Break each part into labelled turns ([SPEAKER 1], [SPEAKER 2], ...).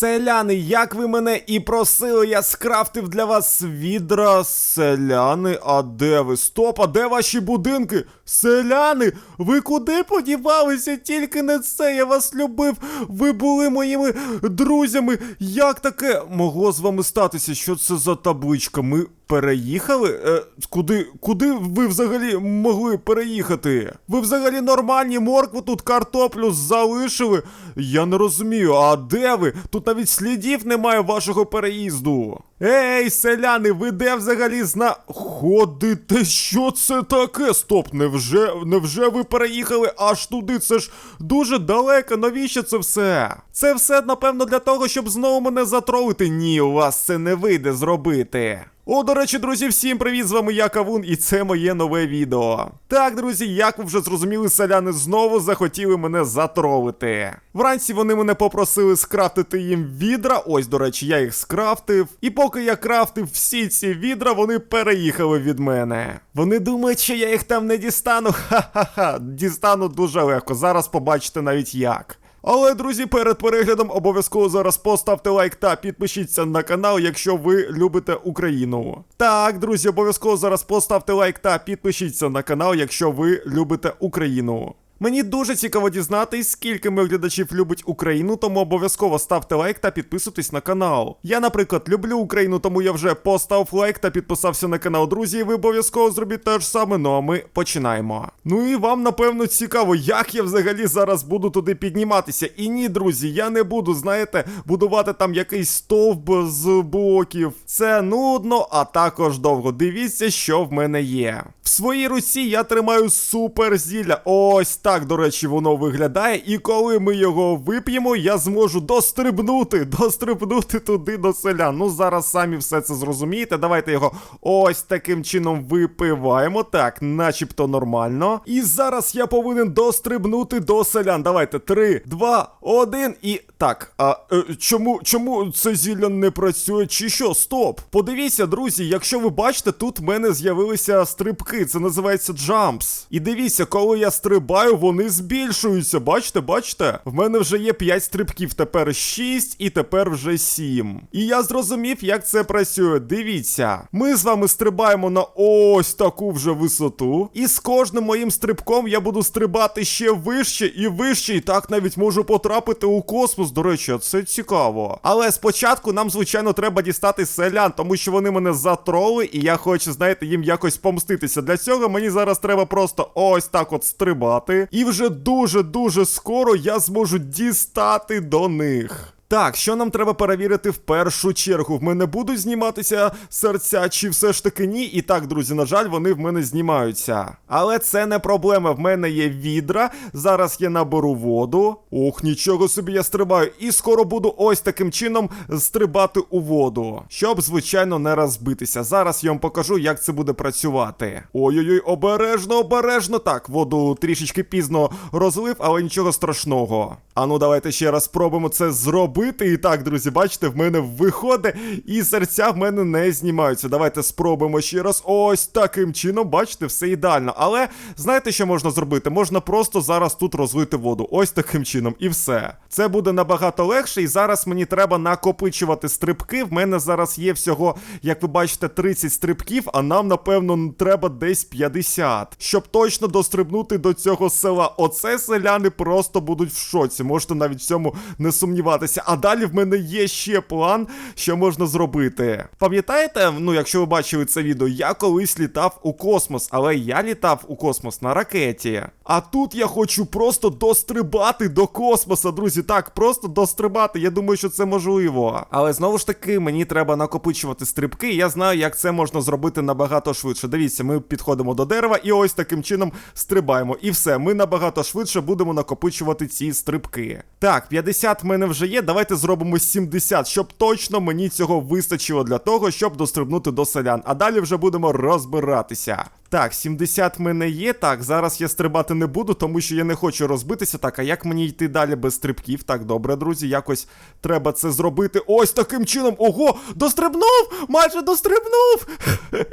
[SPEAKER 1] Селяни, як ви мене і просили, я скрафтив для вас відра. Селяни, а де ви? Стоп, а де ваші будинки? Селяни, ви куди подівалися? Тільки не це, я вас любив. Ви були моїми друзями. Як таке могло з вами статися? Що це за табличка? Ми переїхали? Е, куди, куди ви взагалі могли переїхати? Ви взагалі нормальні моркву тут картоплю залишили? Я не розумію, а де ви? Тут навіть слідів немає вашого переїзду. Ей, селяни, ви де взагалі знаходите? Що це таке? Стоп, невже, невже ви переїхали аж туди? Це ж дуже далеко. Навіщо це все? Це все, напевно, для того, щоб знову мене затролити. Ні, у вас це не вийде зробити. О, до речі, друзі, всім привіт! З вами я Кавун, і це моє нове відео. Так, друзі, як ви вже зрозуміли, селяни знову захотіли мене затролити. Вранці вони мене попросили скрафтити їм відра. Ось, до речі, я їх скрафтив. І поки я крафтив всі ці відра, вони переїхали від мене. Вони думають, що я їх там не дістану. Ха-ха-ха, дістану дуже легко. Зараз побачите навіть як. Але, друзі, перед переглядом обов'язково зараз поставте лайк та підпишіться на канал, якщо ви любите Україну. Так, друзі, обов'язково зараз поставте лайк та підпишіться на канал, якщо ви любите Україну. Мені дуже цікаво дізнатись, скільки моїх глядачів любить Україну, тому обов'язково ставте лайк та підписуйтесь на канал. Я, наприклад, люблю Україну, тому я вже поставив лайк та підписався на канал. Друзі, і ви обов'язково зробіть те ж саме. Ну а ми починаємо. Ну і вам, напевно, цікаво, як я взагалі зараз буду туди підніматися. І ні, друзі, я не буду, знаєте, будувати там якийсь стовп з блоків. Це нудно, а також довго. Дивіться, що в мене є. В своїй руці я тримаю супер зілля. Ось так, до речі, воно виглядає. І коли ми його вип'ємо, я зможу дострибнути, дострибнути туди до селян. Ну, зараз самі все це зрозумієте. Давайте його ось таким чином випиваємо. Так, начебто нормально. І зараз я повинен дострибнути до селян. Давайте, три, два, один і. Так, а е, чому, чому це зілля не працює? Чи що? Стоп! Подивіться, друзі, якщо ви бачите, тут в мене з'явилися стрибки. Це називається джампс. І дивіться, коли я стрибаю, вони збільшуються. Бачите, бачите? В мене вже є 5 стрибків, тепер 6 і тепер вже 7. І я зрозумів, як це працює. Дивіться, ми з вами стрибаємо на ось таку вже висоту. І з кожним моїм стрибком я буду стрибати ще вище і вище. І так навіть можу потрапити у космос. До речі, це цікаво. Але спочатку нам, звичайно, треба дістати селян, тому що вони мене затроли, і я хочу, знаєте, їм якось помститися. Для цього мені зараз треба просто ось так от стрибати. І вже дуже-дуже скоро я зможу дістати до них. Так, що нам треба перевірити в першу чергу? В мене будуть зніматися серця, чи все ж таки ні? І так, друзі, на жаль, вони в мене знімаються. Але це не проблема. В мене є відра. Зараз я наберу воду. Ох, нічого собі я стрибаю. І скоро буду ось таким чином стрибати у воду. Щоб, звичайно, не розбитися. Зараз я вам покажу, як це буде працювати. Ой-ой-ой, обережно, обережно. Так, воду трішечки пізно розлив, але нічого страшного. Ану, давайте ще раз спробуємо це зробити. І так, друзі, бачите, в мене виходить, і серця в мене не знімаються. Давайте спробуємо ще раз. Ось таким чином, бачите, все ідеально. Але знаєте, що можна зробити? Можна просто зараз тут розлити воду. Ось таким чином, і все. Це буде набагато легше, і зараз мені треба накопичувати стрибки. В мене зараз є всього, як ви бачите, 30 стрибків, а нам, напевно, треба десь 50. Щоб точно дострибнути до цього села. Оце селяни просто будуть в шоці. Можете навіть в цьому не сумніватися. А далі в мене є ще план, що можна зробити. Пам'ятаєте, ну якщо ви бачили це відео, я колись літав у космос, але я літав у космос на ракеті. А тут я хочу просто дострибати до космоса, друзі. Так, просто дострибати. Я думаю, що це можливо. Але знову ж таки, мені треба накопичувати стрибки. Я знаю, як це можна зробити набагато швидше. Дивіться, ми підходимо до дерева і ось таким чином стрибаємо. І все, ми набагато швидше будемо накопичувати ці стрибки. Так, 50 в мене вже є. Давайте зробимо 70, щоб точно мені цього вистачило для того, щоб дострибнути до селян. А далі вже будемо розбиратися. Так, 70 в мене є. Так, зараз я стрибати не буду, тому що я не хочу розбитися. Так, а як мені йти далі без стрибків? Так, добре, друзі, якось треба це зробити. Ось таким чином. Ого! Дострибнув! Майже дострибнув!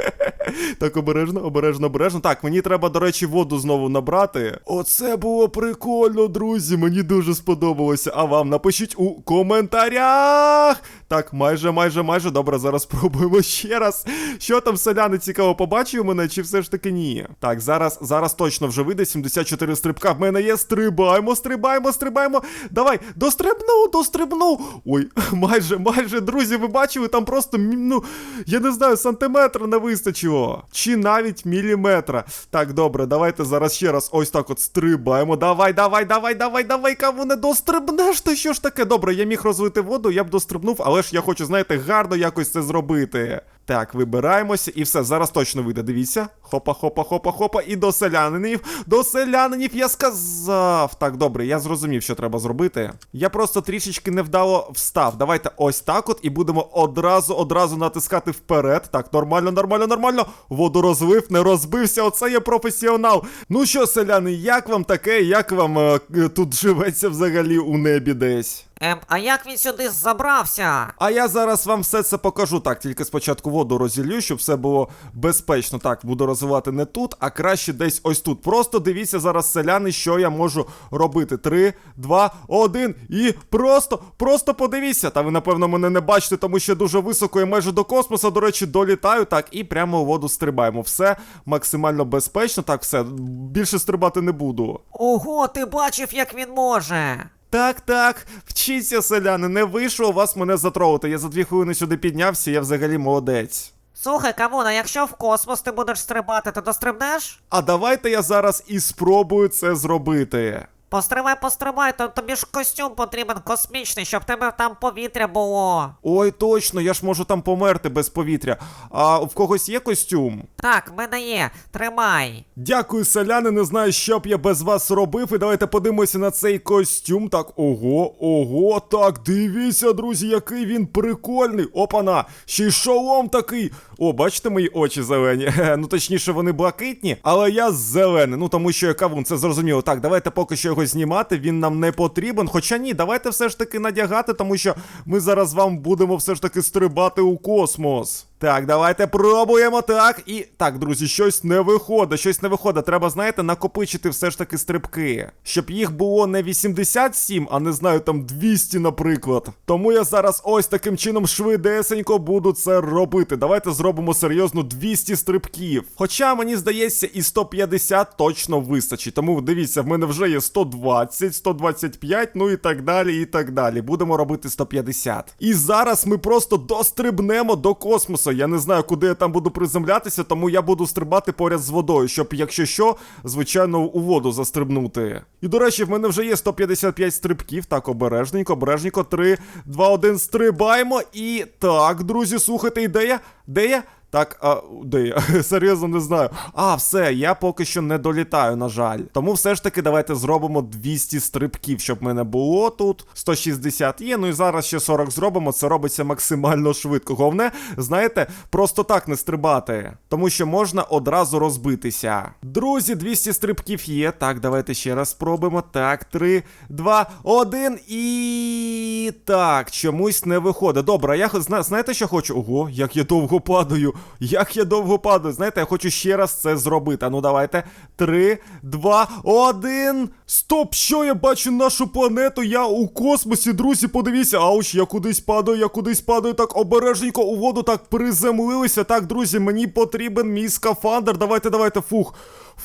[SPEAKER 1] Так, обережно, обережно, обережно. Так, мені треба, до речі, воду знову набрати. Оце було прикольно, друзі. Мені дуже сподобалося. А вам напишіть у коментарях. Так, майже, майже, майже. Добре, зараз спробуємо ще раз. Що там селяни цікаво побачив мене, чи все ж таки ні? Так, зараз, зараз точно вже вийде 74 стрибка. В мене є. Стрибаємо, стрибаємо, стрибаємо. Давай, дострибнув, дострибнув. Ой, майже, майже, друзі, ви бачили, там просто, ну, я не знаю, сантиметра не вистачило. Чи навіть міліметра. Так, добре, давайте зараз ще раз ось так от стрибаємо. Давай, давай, давай, давай, давай, кому не дострибнеш, ти що ж таке? Добре, я міг розвити воду, я б дострибнув, але ж я хочу, знаєте, гарно якось це зробити. Так, вибираємося і все, зараз точно вийде. Дивіться. Хопа, хопа, хопа, хопа. І до селянинів. До селянинів я сказав. Так, добре, я зрозумів, що треба зробити. Я просто трішечки невдало встав. Давайте ось так от і будемо одразу, одразу натискати вперед. Так, нормально, нормально, нормально. Воду розлив, не розбився. Оце є професіонал. Ну що, селяни, як вам таке? Як вам е, е, тут живеться взагалі у небі десь?
[SPEAKER 2] Ем, а як він сюди забрався?
[SPEAKER 1] А я зараз вам все це покажу. Так, тільки спочатку воду розілью, щоб все було безпечно. Так, буду розвивати не тут, а краще десь ось тут. Просто дивіться зараз, селяни, що я можу робити. Три, два, один. І просто, просто подивіться. Та ви, напевно, мене не бачите, тому що дуже високо і майже до космоса, до речі, долітаю. Так, і прямо у воду стрибаємо. Все максимально безпечно. Так, все. Більше стрибати не буду.
[SPEAKER 2] Ого, ти бачив, як він може.
[SPEAKER 1] Так, так, вчіться, селяни, не вийшло у вас мене затролити. Я за дві хвилини сюди піднявся, я взагалі молодець.
[SPEAKER 2] Слухай, Камуна, якщо в космос ти будеш стрибати, то дострибнеш?
[SPEAKER 1] А давайте я зараз і спробую це зробити.
[SPEAKER 2] Пострибай, пострибай, то тобі ж костюм потрібен космічний, щоб тебе там повітря було.
[SPEAKER 1] Ой, точно, я ж можу там померти без повітря. А в когось є костюм?
[SPEAKER 2] Так, в мене є. Тримай.
[SPEAKER 1] Дякую, селяни, не знаю, що б я без вас робив. І давайте подивимося на цей костюм. Так, ого, ого, так, дивіться, друзі, який він прикольний. Опана, ще й шолом такий. О, бачите мої очі зелені? Ну, точніше, вони блакитні, але я зелений. Ну, тому що я кавун, це зрозуміло. Так, давайте поки що його знімати, він нам не потрібен. Хоча ні, давайте все ж таки надягати, тому що ми зараз вам будемо все ж таки стрибати у космос. Так, давайте пробуємо так. І так, друзі, щось не виходить, щось не виходить. Треба, знаєте, накопичити все ж таки стрибки. Щоб їх було не 87, а не знаю, там 200, наприклад. Тому я зараз ось таким чином швидесенько буду це робити. Давайте зробимо серйозно 200 стрибків. Хоча мені здається, і 150 точно вистачить. Тому дивіться, в мене вже є 120, 125, ну і так далі, і так далі. Будемо робити 150. І зараз ми просто дострибнемо до космосу. Я не знаю, куди я там буду приземлятися, тому я буду стрибати поряд з водою, щоб, якщо що, звичайно, у воду застрибнути. І до речі, в мене вже є 155 стрибків. Так, обережненько, обережненько. 3, 2, 1, стрибаємо. І так, друзі, слухайте, ідея. Де я? Так, а де я? Серйозно не знаю. А, все, я поки що не долітаю, на жаль. Тому все ж таки давайте зробимо 200 стрибків, щоб мене було тут. 160 є, ну і зараз ще 40 зробимо. Це робиться максимально швидко. Головне, знаєте, просто так не стрибати. Тому що можна одразу розбитися. Друзі, 200 стрибків є. Так, давайте ще раз спробуємо. Так, 3, 2, 1 і. Так, чомусь не виходить. Добре, я зна- знаєте, що хочу? Ого, як я довго падаю. Як я довго падаю. Знаєте, я хочу ще раз це зробити. А ну давайте. 3, 2, 1. Стоп! Що я бачу нашу планету? Я у космосі, друзі, подивіться. Ауч, я кудись падаю, я кудись падаю. Так обережненько у воду так приземлилися. Так, друзі, мені потрібен мій скафандр. Давайте, давайте, фух.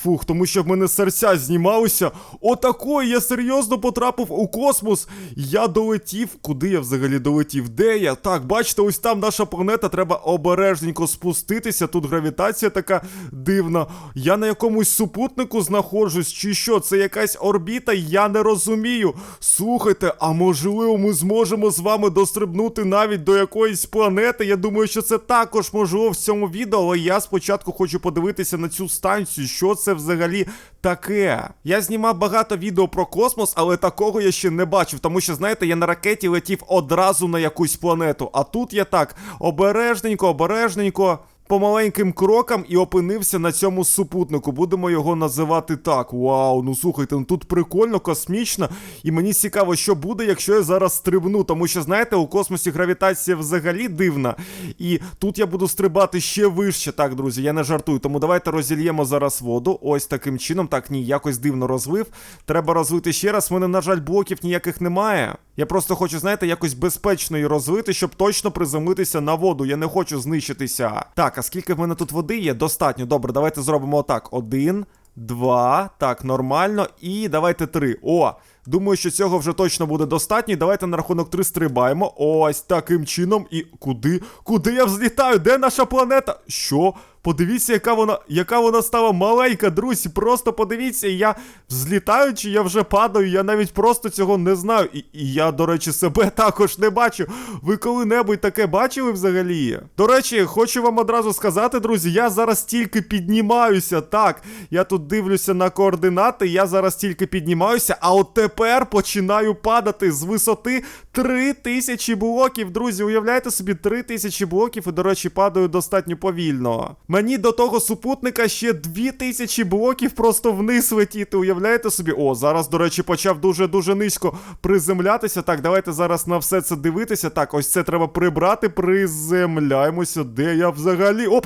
[SPEAKER 1] Фух, тому що в мене серця знімалися. Отакої я серйозно потрапив у космос. Я долетів. Куди я взагалі долетів? Де я? Так, бачите, ось там наша планета. Треба обережненько спуститися. Тут гравітація така дивна. Я на якомусь супутнику знаходжусь, чи що? Це якась орбіта? Я не розумію. Слухайте, а можливо, ми зможемо з вами дострибнути навіть до якоїсь планети. Я думаю, що це також можливо в цьому відео, але я спочатку хочу подивитися на цю станцію, що це взагалі таке. Я знімав багато відео про космос, але такого я ще не бачив, тому що, знаєте, я на ракеті летів одразу на якусь планету. А тут я так обережненько, обережненько. По маленьким крокам і опинився на цьому супутнику. Будемо його називати так. Вау, ну слухайте, ну тут прикольно, космічно. І мені цікаво, що буде, якщо я зараз стрибну. Тому що, знаєте, у космосі гравітація взагалі дивна. І тут я буду стрибати ще вище. Так, друзі, я не жартую. Тому давайте розільємо зараз воду. Ось таким чином. Так, ні, якось дивно розвив. Треба розвити ще раз. У мене, на жаль, блоків ніяких немає. Я просто хочу, знаєте, якось безпечно її розвити, щоб точно приземлитися на воду. Я не хочу знищитися. Так, а скільки в мене тут води є? Достатньо. Добре, давайте зробимо отак. Один, два. Так, нормально. І давайте три. О! Думаю, що цього вже точно буде достатньо. Давайте на рахунок 3 стрибаємо. Ось таким чином. І куди? Куди я взлітаю? Де наша планета? Що? Подивіться, яка вона, яка вона стала маленька, друзі. Просто подивіться, я взлітаю, чи я вже падаю. Я навіть просто цього не знаю. І, і я, до речі, себе також не бачу. Ви коли-небудь таке бачили взагалі? До речі, хочу вам одразу сказати, друзі, я зараз тільки піднімаюся. Так, я тут дивлюся на координати, я зараз тільки піднімаюся, а от тепер починаю падати з висоти 3000 блоків. Друзі, уявляєте собі 3000 блоків, і, до речі, падаю достатньо повільно. Мені до того супутника ще 2000 блоків просто вниз летіти. Уявляєте собі? О, зараз, до речі, почав дуже-дуже низько приземлятися. Так, давайте зараз на все це дивитися. Так, ось це треба прибрати. Приземляємося. Де я взагалі? Оп!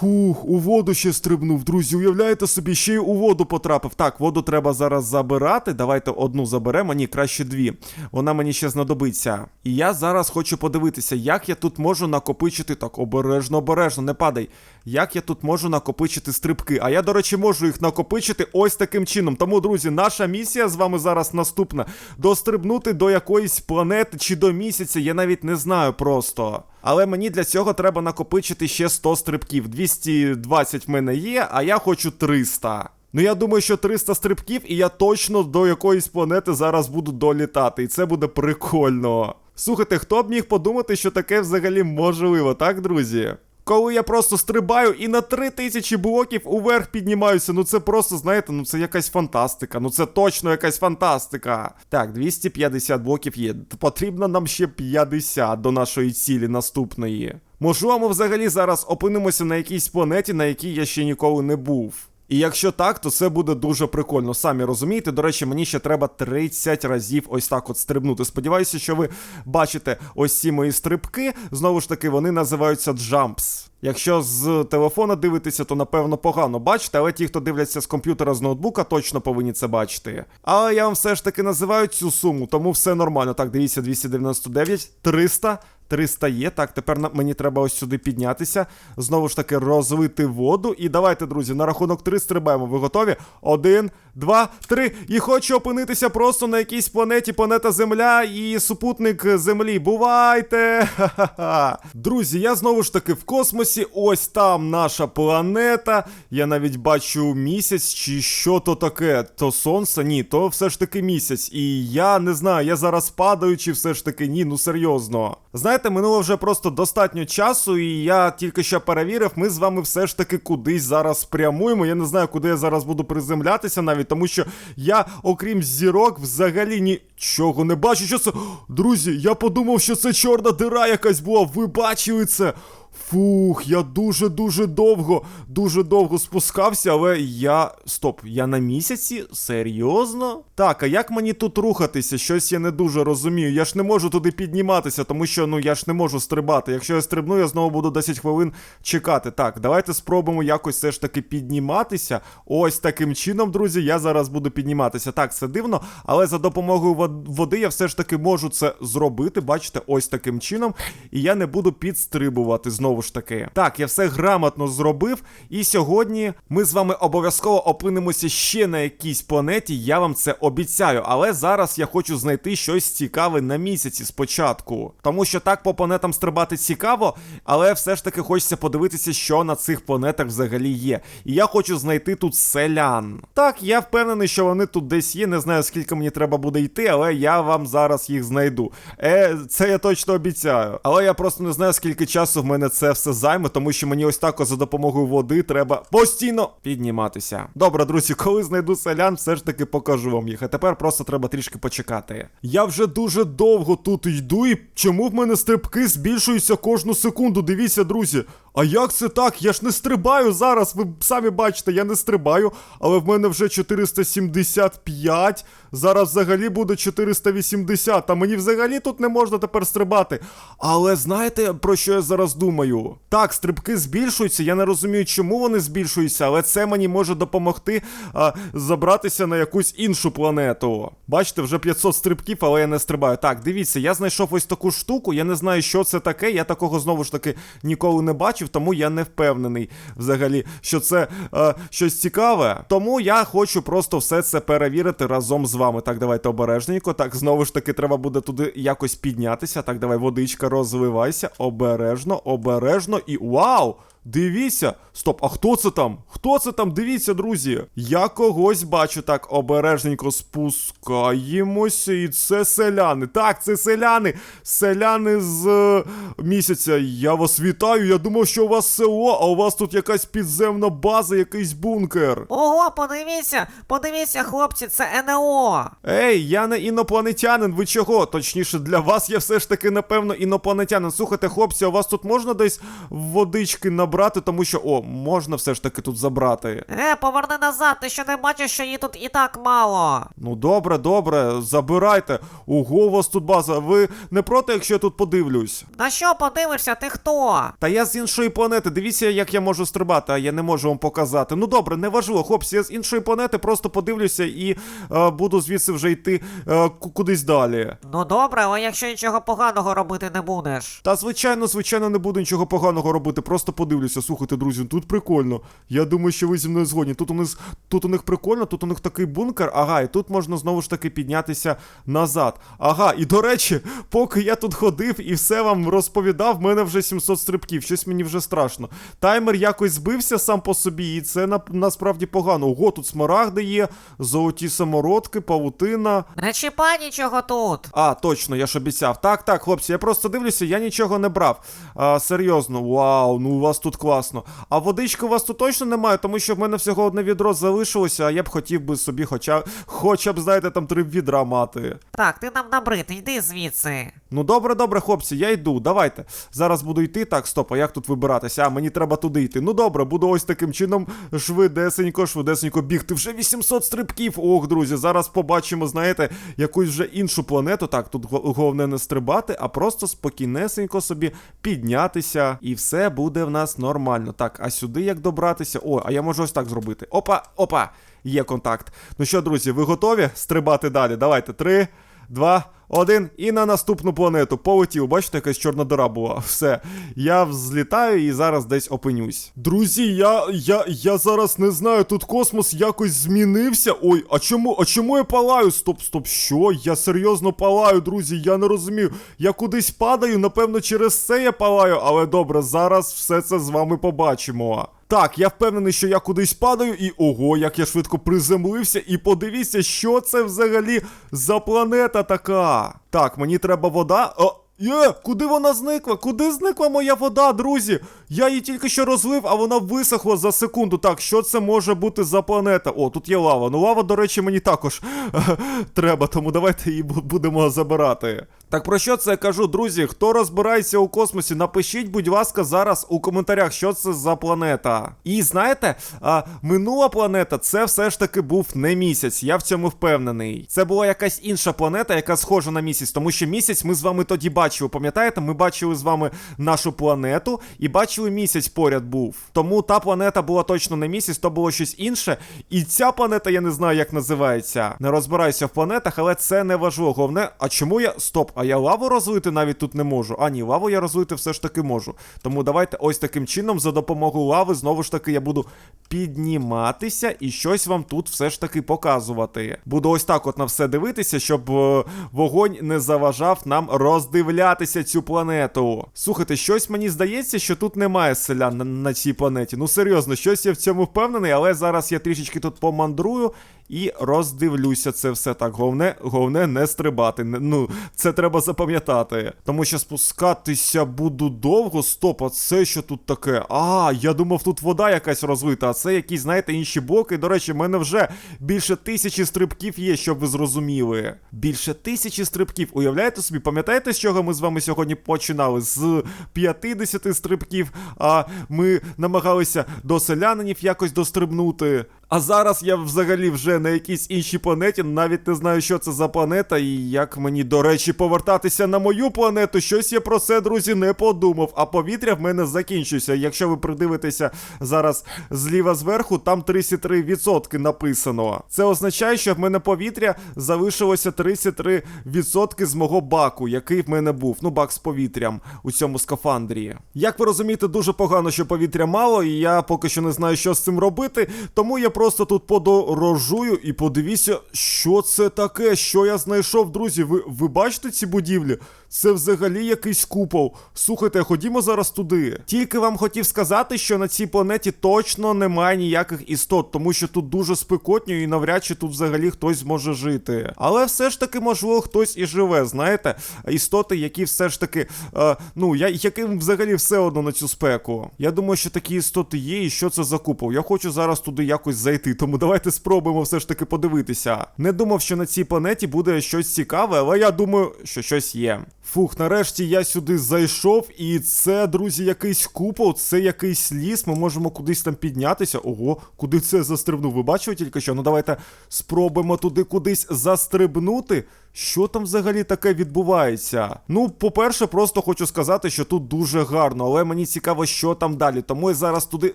[SPEAKER 1] Фух, у воду ще стрибнув, друзі. Уявляєте собі, ще й у воду потрапив. Так, воду треба зараз забирати. Давайте одну заберемо, ні, краще дві. Вона мені ще знадобиться. І я зараз хочу подивитися, як я тут можу накопичити. Так, обережно, обережно, не падай. Як я тут можу накопичити стрибки? А я, до речі, можу їх накопичити ось таким чином. Тому, друзі, наша місія з вами зараз наступна: дострибнути до якоїсь планети чи до місяця. Я навіть не знаю просто. Але мені для цього треба накопичити ще 100 стрибків. 220 в мене є, а я хочу 300. Ну я думаю, що 300 стрибків, і я точно до якоїсь планети зараз буду долітати. І це буде прикольно. Слухайте, хто б міг подумати, що таке взагалі можливо, так, друзі? Коли я просто стрибаю і на 3000 блоків уверх піднімаюся, ну це просто, знаєте, ну це якась фантастика. Ну це точно якась фантастика. Так, 250 блоків є. Потрібно нам ще 50 до нашої цілі наступної. Можливо, ми взагалі зараз опинимося на якійсь планеті, на якій я ще ніколи не був. І якщо так, то це буде дуже прикольно. Самі розумієте, до речі, мені ще треба 30 разів ось так от стрибнути. Сподіваюся, що ви бачите ось ці мої стрибки. Знову ж таки, вони називаються джампс. Якщо з телефона дивитеся, то напевно погано бачите, але ті, хто дивляться з комп'ютера з ноутбука, точно повинні це бачити. Але я вам все ж таки називаю цю суму, тому все нормально. Так, дивіться, 299, 300. 300 є. Так, тепер мені треба ось сюди піднятися. Знову ж таки, розлити воду. І давайте, друзі, на рахунок 3 стрибаємо. Ви готові? Один, два, три. І хочу опинитися просто на якійсь планеті, планета Земля і супутник Землі. Бувайте! Ха-ха-ха. Друзі, я знову ж таки в космосі. Ось там наша планета. Я навіть бачу місяць, чи що то таке. То сонце? Ні, то все ж таки місяць. І я не знаю, я зараз падаю, чи все ж таки ні, ну серйозно. Знаєте, минуло вже просто достатньо часу, і я тільки що перевірив, ми з вами все ж таки кудись зараз прямуємо. Я не знаю, куди я зараз буду приземлятися навіть, тому що я, окрім зірок, взагалі нічого не бачу. Що це? Друзі, я подумав, що це чорна дира якась була. Ви бачили це? Фух, я дуже-дуже довго, дуже довго спускався, але я. Стоп, я на місяці? Серйозно? Так, а як мені тут рухатися? Щось я не дуже розумію. Я ж не можу туди підніматися, тому що ну я ж не можу стрибати. Якщо я стрибну, я знову буду 10 хвилин чекати. Так, давайте спробуємо якось все ж таки підніматися. Ось таким чином, друзі, я зараз буду підніматися. Так, це дивно, але за допомогою води я все ж таки можу це зробити. Бачите, ось таким чином. І я не буду підстрибувати знову ж таки. Так, я все грамотно зробив. І сьогодні ми з вами обов'язково опинимося ще на якійсь планеті. Я вам це обіцяю. Але зараз я хочу знайти щось цікаве на місяці спочатку. Тому що так по планетам стрибати цікаво, але все ж таки хочеться подивитися, що на цих планетах взагалі є. І я хочу знайти тут селян. Так, я впевнений, що вони тут десь є. Не знаю, скільки мені треба буде йти, але я вам зараз їх знайду. Е, це я точно обіцяю. Але я просто не знаю, скільки часу в мене це все займе, тому що мені ось так за допомогою води треба постійно підніматися. Добре, друзі, коли знайду селян, все ж таки покажу вам їх. А тепер просто треба трішки почекати. Я вже дуже довго тут йду, і чому в мене стрибки збільшуються кожну секунду? Дивіться, друзі. А як це так? Я ж не стрибаю зараз. Ви самі бачите, я не стрибаю, але в мене вже 475. Зараз взагалі буде 480. А мені взагалі тут не можна тепер стрибати. Але знаєте, про що я зараз думаю? Так, стрибки збільшуються. Я не розумію, чому вони збільшуються, але це мені може допомогти а, забратися на якусь іншу планету. Бачите, вже 500 стрибків, але я не стрибаю. Так, дивіться, я знайшов ось таку штуку. Я не знаю, що це таке. Я такого знову ж таки ніколи не бачив, тому я не впевнений взагалі, що це е, щось цікаве. Тому я хочу просто все це перевірити разом з вами. Так, давайте обережненько. Так, знову ж таки, треба буде туди якось піднятися. Так, давай, водичка, розвивайся. Обережно, обережно і вау! Дивіться, стоп, а хто це там? Хто це там? Дивіться, друзі. Я когось бачу так обережненько спускаємося, і це селяни. Так, це селяни. Селяни з е, місяця. Я вас вітаю. Я думав, що у вас село, а у вас тут якась підземна база, якийсь бункер.
[SPEAKER 2] Ого, подивіться, подивіться, хлопці, це НЛО.
[SPEAKER 1] Ей, я не інопланетянин, ви чого? Точніше, для вас я все ж таки, напевно, інопланетянин. Слухайте, хлопці, а у вас тут можна десь водички набрати, тому що, о, можна все ж таки тут забрати.
[SPEAKER 2] Е, поверни назад, ти що не бачиш, що її тут і так мало.
[SPEAKER 1] Ну добре, добре, забирайте. Ого, у вас тут база. Ви не проти, якщо я тут подивлюсь?
[SPEAKER 2] На що подивишся, ти хто?
[SPEAKER 1] Та я з іншої планети. Дивіться, як я можу стрибати, а я не можу вам показати. Ну добре, не важливо, хлопці, я з іншої планети просто подивлюся і е, буду звідси вже йти е, кудись далі.
[SPEAKER 2] Ну добре, але якщо нічого поганого робити не будеш.
[SPEAKER 1] Та звичайно, звичайно, не буду нічого поганого робити, просто подивлюся. Слухайте, друзі, тут прикольно. Я думаю, що ви зі мною згодні. Тут у них тут у них прикольно, тут у них такий бункер. Ага, і тут можна знову ж таки піднятися назад. Ага, і до речі, поки я тут ходив і все вам розповідав, в мене вже 700 стрибків. Щось мені вже страшно. Таймер якось збився сам по собі, і це на, насправді погано. Ого, тут смарагди є, золоті самородки, павутина.
[SPEAKER 2] Не чіпай нічого тут.
[SPEAKER 1] А, точно, я ж обіцяв. Так, так, хлопці, я просто дивлюся, я нічого не брав. А, серйозно, вау, ну у вас тут класно. А водички у вас тут точно немає, тому що в мене всього одне відро залишилося, а я б хотів би собі хоча, хоча б, знаєте, там три відра мати.
[SPEAKER 2] Так, ти нам набрид, йди звідси.
[SPEAKER 1] Ну добре, добре, хлопці, я йду. Давайте. Зараз буду йти. Так, стоп, а як тут вибиратися? А, мені треба туди йти. Ну добре, буду ось таким чином швидесенько, швидесенько бігти. Вже 800 стрибків. Ох, друзі, зараз побачимо, знаєте, якусь вже іншу планету. Так, тут головне не стрибати, а просто спокійнесенько собі піднятися, і все буде в нас нормально. Так, а сюди як добратися? О, а я можу ось так зробити. Опа, опа, є контакт. Ну що, друзі, ви готові стрибати далі? Давайте, три, два. Один і на наступну планету полетів. Бачите, якась чорна дира була. Все. Я взлітаю і зараз десь опинюсь. Друзі, я, я, я зараз не знаю, тут космос якось змінився. Ой, а чому, а чому я палаю? Стоп, стоп, що? Я серйозно палаю, друзі, я не розумію. Я кудись падаю, напевно, через це я палаю, але добре, зараз все це з вами побачимо. Так, я впевнений, що я кудись падаю, і ого, як я швидко приземлився, і подивіться, що це взагалі за планета така. Так, мені треба вода. О, Є, куди вона зникла? Куди зникла моя вода, друззі? Я її тільки що розлив, а вона висохла за секунду. Так, що це може бути за планета? О, тут є лава. Ну лава, до речі, мені також треба, тому давайте її будемо забирати. Так про що це я кажу, друзі? Хто розбирається у космосі, напишіть, будь ласка, зараз у коментарях, що це за планета. І знаєте, а, минула планета це все ж таки був не місяць. Я в цьому впевнений. Це була якась інша планета, яка схожа на місяць, тому що місяць ми з вами тоді бачили. Пам'ятаєте, ми бачили з вами нашу планету і бачили місяць поряд був. Тому та планета була точно не місяць, то було щось інше. І ця планета, я не знаю, як називається. Не розбираюся в планетах, але це не важливо. Головне, а чому я. Стоп, а я лаву розлити навіть тут не можу. А ні, лаву я розлити все ж таки можу. Тому давайте ось таким чином, за допомогою лави, знову ж таки, я буду підніматися і щось вам тут все ж таки показувати. Буду ось так от на все дивитися, щоб е, вогонь не заважав нам роздивлятися цю планету. Слухайте, щось мені здається, що тут немає селян на, на цій планеті. Ну серйозно, щось я в цьому впевнений, але зараз я трішечки тут помандрую і роздивлюся це все так. Головне, головне не стрибати. Ну, це треба запам'ятати. Тому що спускатися буду довго. Стоп, а це що тут таке? А, я думав, тут вода якась розлита, а це якісь, знаєте, інші блоки. До речі, в мене вже більше тисячі стрибків є, щоб ви зрозуміли. Більше тисячі стрибків. Уявляєте собі, пам'ятаєте, з чого ми з вами сьогодні починали? З 50 стрибків, а ми намагалися до селянинів якось дострибнути. А зараз я взагалі вже на якійсь іншій планеті, навіть не знаю, що це за планета, і як мені, до речі, повертатися на мою планету. Щось я про це, друзі, не подумав. А повітря в мене закінчується. Якщо ви придивитеся зараз зліва зверху, там 33% написано. Це означає, що в мене повітря залишилося 33% з мого баку, який в мене був. Ну, бак з повітрям у цьому скафандрі. Як ви розумієте, дуже погано, що повітря мало, і я поки що не знаю, що з цим робити. Тому я просто тут подорожую і подивіться, що це таке, що я знайшов, друзі. Ви, ви бачите ці будівлі? Це взагалі якийсь купол. Слухайте, ходімо зараз туди. Тільки вам хотів сказати, що на цій планеті точно немає ніяких істот, тому що тут дуже спекотньо і навряд чи тут взагалі хтось зможе жити. Але все ж таки, можливо, хтось і живе, знаєте, істоти, які все ж таки, е, ну, я, яким взагалі все одно на цю спеку. Я думаю, що такі істоти є, і що це за купол. Я хочу зараз туди якось зайти, тому давайте спробуємо все ж таки подивитися. Не думав, що на цій планеті буде щось цікаве, але я думаю, що щось є. Фух, нарешті я сюди зайшов, і це, друзі, якийсь купол, це якийсь ліс. Ми можемо кудись там піднятися. Ого, куди це застрибнув? Ви бачили тільки що? Ну давайте спробуємо туди кудись застрибнути. Що там взагалі таке відбувається? Ну, по-перше, просто хочу сказати, що тут дуже гарно, але мені цікаво, що там далі. Тому я зараз туди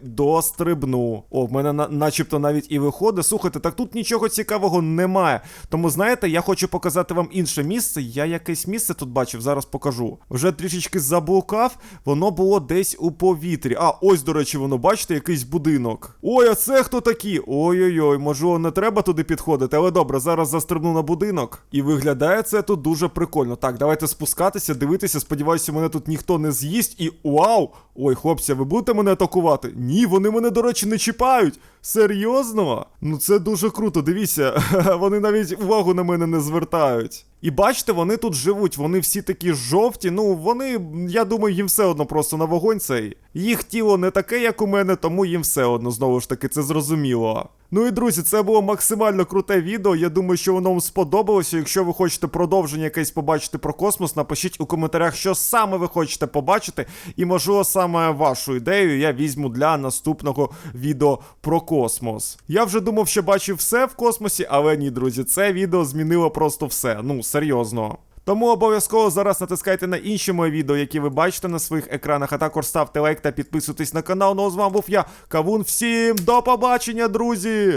[SPEAKER 1] дострибну. О, в мене на- начебто навіть і виходить. Слухайте, так тут нічого цікавого немає. Тому знаєте, я хочу показати вам інше місце. Я якесь місце тут бачив, зараз покажу. Вже трішечки заблукав, воно було десь у повітрі. А, ось, до речі, воно, бачите, якийсь будинок. Ой, а це хто такі? Ой-ой-ой, можливо, не треба туди підходити, але добре, зараз застрибну на будинок. І виглядає це тут дуже прикольно. Так, давайте спускатися, дивитися. Сподіваюся, мене тут ніхто не з'їсть. І вау! Ой, хлопці, ви будете мене атакувати? Ні, вони мене, до речі, не чіпають. Серйозно? Ну це дуже круто. Дивіться, вони навіть увагу на мене не звертають. І бачите, вони тут живуть, вони всі такі жовті. Ну, вони, я думаю, їм все одно просто на вогонь цей. Їх тіло не таке, як у мене, тому їм все одно, знову ж таки, це зрозуміло. Ну і друзі, це було максимально круте відео. Я думаю, що воно вам сподобалося. Якщо ви хочете продовження якесь побачити про космос, напишіть у коментарях, що саме ви хочете побачити, і можливо саме вашу ідею я візьму для наступного відео про космос. Я вже думав, що бачив все в космосі, але ні, друзі, це відео змінило просто все. Ну, серйозно. Тому обов'язково зараз натискайте на інші мої відео, які ви бачите на своїх екранах, а також ставте лайк та підписуйтесь на канал. Ну а з вами був я, Кавун. Всім до побачення, друзі!